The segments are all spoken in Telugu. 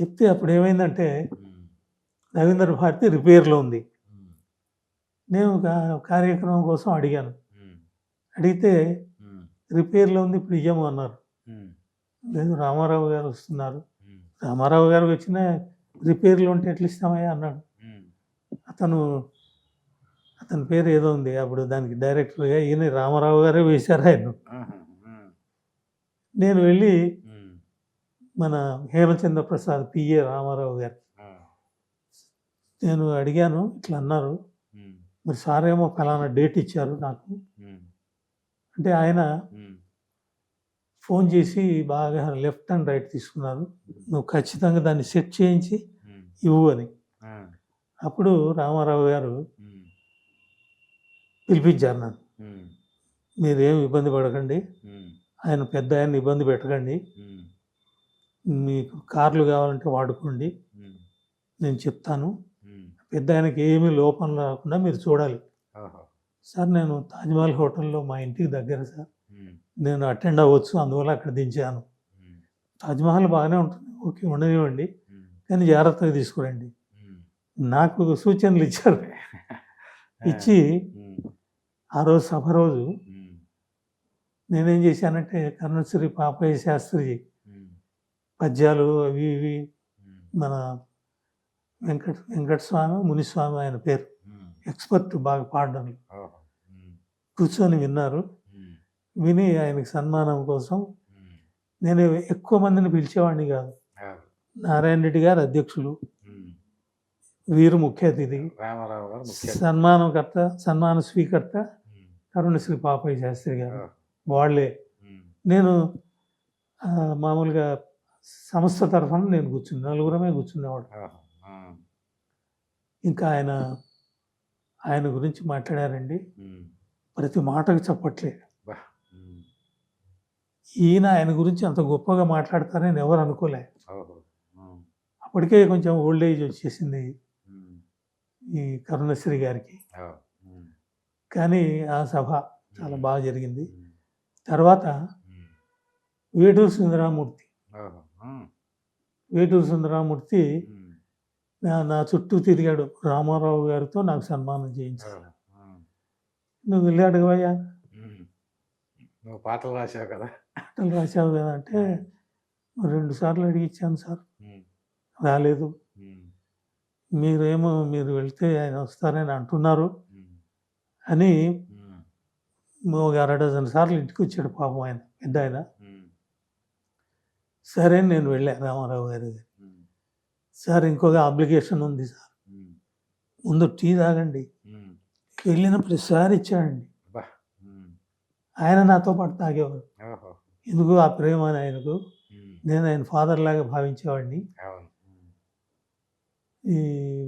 చెప్తే అప్పుడు ఏమైందంటే రవీంద్ర భారతి రిపేర్లో ఉంది. నేను ఒక కార్యక్రమం కోసం అడిగాను. అడిగితే రిపేర్లో ఉంది ఇప్పుడు ఇయ్యము అన్నారు. లేదు రామారావు గారు వస్తున్నారు. రామారావు గారు వచ్చిన రిపేర్లు ఉంటే ఎట్లా ఇస్తామయ్యా అన్నాడు. అతను అతని పేరు ఏదో ఉంది అప్పుడు దానికి డైరెక్టర్గా ఈయన రామారావు గారే వేశారు ఆయన. నేను వెళ్ళి మన హేమచంద్ర ప్రసాద్ పిఏ రామారావు గారు. నేను అడిగాను ఇట్లా అన్నారు. మరి సార్ ఏమో ఫలానా డేట్ ఇచ్చారు నాకు. అంటే ఆయన ఫోన్ చేసి బాగా లెఫ్ట్ అండ్ రైట్ తీసుకున్నారు. నువ్వు ఖచ్చితంగా దాన్ని సెట్ చేయించి ఇవ్వు అని. అప్పుడు రామారావు గారు పిలిపించారు నన్ను. మీరేం ఇబ్బంది పడకండి. ఆయన పెద్ద ఆయన ఇబ్బంది పెట్టకండి. మీకు కార్లు కావాలంటే వాడుకోండి. నేను చెప్తాను. పెద్ద ఆయనకి ఏమీ లోపం రాకుండా మీరు చూడాలి. సార్ నేను తాజ్మహల్ హోటల్లో మా ఇంటికి దగ్గర సార్. నేను అటెండ్ అవ్వచ్చు అందువల్ల అక్కడ దించాను. తాజ్మహల్ బాగానే ఉంటుంది. ఓకే ఉండనివ్వండి. కానీ జాగ్రత్తగా తీసుకురండి. నాకు సూచనలు ఇచ్చారు. ఇచ్చి ఆ రోజు సభ రోజు నేనేం చేశానంటే కరుణశ్రీ పాపయ్య శాస్త్రి ఉమ్, పద్యాలు అవి ఇవి మన వెంకట వెంకటస్వామి మునిస్వామి ఆయన పేరు. ఎక్స్పర్ట్ బాగా పాడడం కూర్చొని విన్నారు. విని ఆయనకి సన్మానం కోసం నేను ఎక్కువ మందిని పిలిచేవాడిని కాదు. నారాయణ రెడ్డి గారు అధ్యక్షులు. వీరు ముఖ్య అతిథి. సన్మానకర్త సన్మాన స్వీకర్త కరుణశ్రీ పాపయ్య శాస్త్రి గారు. వాళ్ళే. నేను మామూలుగా సంస్థ తరఫున నేను కూర్చుని నలుగురమే కూర్చునేవాడు ఇంకా ఆయన ఆయన గురించి మాట్లాడారండి. ప్రతి మాటకు చెప్పట్లే. ఈయన ఆయన గురించి అంత గొప్పగా మాట్లాడతారని ఎవరు అనుకోలే. అప్పటికే కొంచెం ఓల్డ్ ఏజ్ వచ్చేసింది ఈ కరుణశ్రీ గారికి. కానీ ఆ సభ చాలా బాగా జరిగింది. తర్వాత వేటూరు సుందరామూర్తి. వేటూరు సుందరామూర్తి ఉమ్, నా నా చుట్టూ తిరిగాడు. రామారావు గారితో నాకు సన్మానం చేయించాడు. నువ్వు వెళ్ళి అడగవయ్యా. నువ్వు పాటలు రాసావు కదా. పాటలు రాశావు కదా అంటే రెండు సార్లు అడిగిచ్చాను సార్. రాలేదు. మీరేమో మీరు వెళ్తే ఆయన వస్తారని అంటున్నారు అని ఒక అర డజన్ సార్లు ఇంటికి వచ్చాడు పాపం ఆయన పెద్ద ఆయన సరే నేను వెళ్ళా రామారావు గారి దగ్గరికి. ఉమ్, సార్ ఇంకొక అప్లికేషన్ ఉంది సార్. ముందు టీ తాగండి. వెళ్ళిన ప్రతిసారి ఇచ్చాడండి. ఆయన నాతో పాటు తాగేవారు. ఎందుకు? ఆ ప్రేమ అని ఆయనకు. నేను ఆయన ఫాదర్ లాగా భావించేవాడిని. ఈ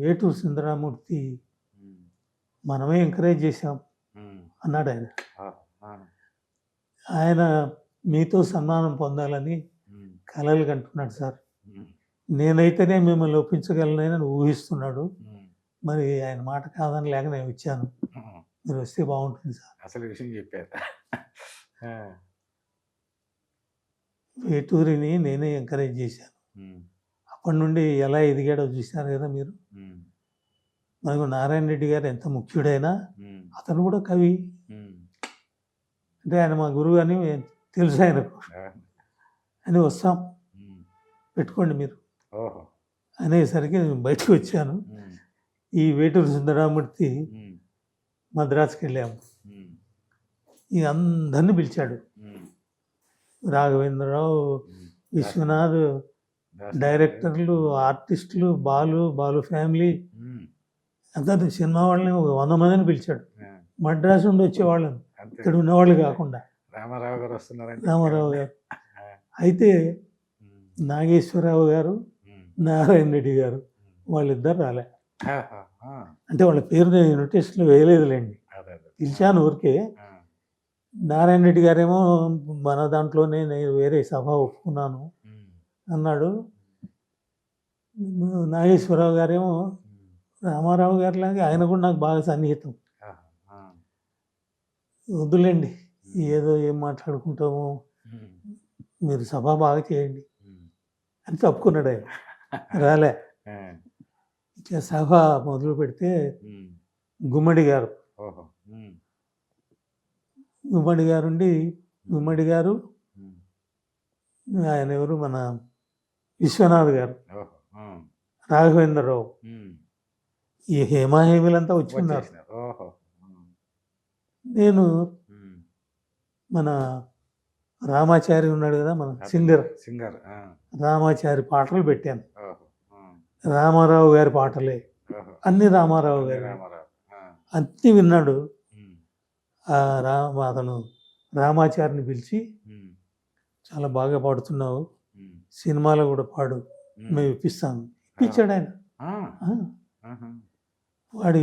వేటూరు సుందరామూర్తి మనమే ఎంకరేజ్ చేశాం అన్నాడు ఆయన. ఆయన మీతో సన్మానం పొందాలని కలలు కంటున్నాడు సార్. నేనైతేనే మిమ్మల్ని ఒప్పించగలనని ఊహిస్తున్నాడు. మరి ఆయన మాట కాదని లేక నేను ఇచ్చాను. మీరు వస్తే బాగుంటుంది సార్. అసలు విషయం చెప్పారు. వేటూరిని నేనే ఎంకరేజ్ చేశాను. అప్పటి నుండి ఎలా ఎదిగాడో చూశారు కదా మీరు. మనకు నారాయణ రెడ్డి గారు ఎంత ముఖ్యుడైనా అతను కూడా కవి. అంటే ఆయన మా గురువు అని తెలుసు ఆయనకు. అని వస్తాం. పెట్టుకోండి మీరు. అనేసరికి నేను బయటకు వచ్చాను. ఈ వేటూరు సుందరామూర్తి మద్రాసుకి వెళ్ళాము ఈ అందరిని పిలిచాడు. రాఘవేంద్రరావు. విశ్వనాథ్ డైరెక్టర్లు ఆర్టిస్టులు బాలు బాలు ఫ్యామిలీ అందరిని సినిమా వాళ్ళని ఒక వంద మందిని పిలిచాడు. మద్రాసు నుండి వచ్చేవాళ్ళని. అంతే. ఇక్కడ ఉన్నవాళ్ళు కాకుండా. రామారావు గారు వస్తున్నారంటే రామారావు గారు. అయితే నాగేశ్వరరావు గారు నారాయణ రెడ్డి గారు. వాళ్ళిద్దరు రాలే. అంటే వాళ్ళ పేరు నేను ఇన్విటేషన్లో వేయలేదులేండి. పిలిచాను ఊరికే. నారాయణ రెడ్డి గారేమో మన దాంట్లోనే నేను వేరే సభ ఒప్పుకున్నాను అన్నాడు. నాగేశ్వరరావు గారేమో రామారావు గారిలాగే ఆయన కూడా నాకు బాగా సన్నిహితం. వద్దులేండి. ఏదో ఏం మాట్లాడుకుంటామో. మీరు సభ బాగా చేయండి. అని తప్పుకున్నాడు ఆయన. రాలే. సభ మొదలు పెడితే గుమ్మడి గారు. గుమ్మడి గారు ఉండి గుమ్మడి గారు ఆయన ఎవరు? మన విశ్వనాథ్ గారు. రాఘవేంద్రరావు. ఈ హేమాహేమిలంతా వచ్చి ఉన్నారు వచ్చేసినారు. ఓహో. ఉమ్, నేను. మన రామాచారి ఉన్నాడు కదా మన సింగర్. సింగర్ రామాచారి పాటలు పెట్టాను. రామారావు గారి పాటలే. అన్ని రామారావు గారి అన్ని విన్నాడు. రామ అతను రామాచారిని పిలిచి చాలా బాగా పాడుతున్నావు. సినిమాలో కూడా పాడు. మేము ఇప్పిస్తాను ఇప్పించాడు ఆయన. వాడి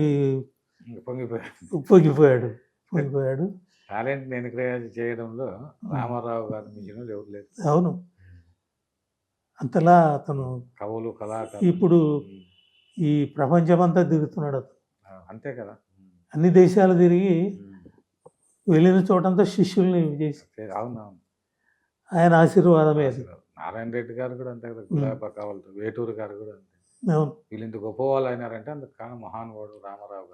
ఇంక పొంగిపోయాడు. పొగిపోయాడు. టాలెంట్ ఎన్కరేజ్ చేయడంలో రామారావు గారి మించిన ఎవరు లేరు. అవును. అంతలా అతను కవులు కళాకారులు. ఇప్పుడు ఈ ప్రపంచమంతా తిరుగుతున్నాడు అతను. అంతే కదా. అన్ని దేశాలు తిరిగి వెళ్ళిన చోటంతా శిష్యుల్ని చేసి అంతే, అవునవును. ఆయన ఆశీర్వాదమే నారాయణ రెడ్డి గారు కూడా అంతే కదా గులాబా కావాలి వేటూరు గారు కూడా అంతే. అవును. వీళ్ళు ఇంత గొప్ప వాళ్ళు అయినారంటే అందుకు కారణం మహానుభావుడు రామారావు గారు.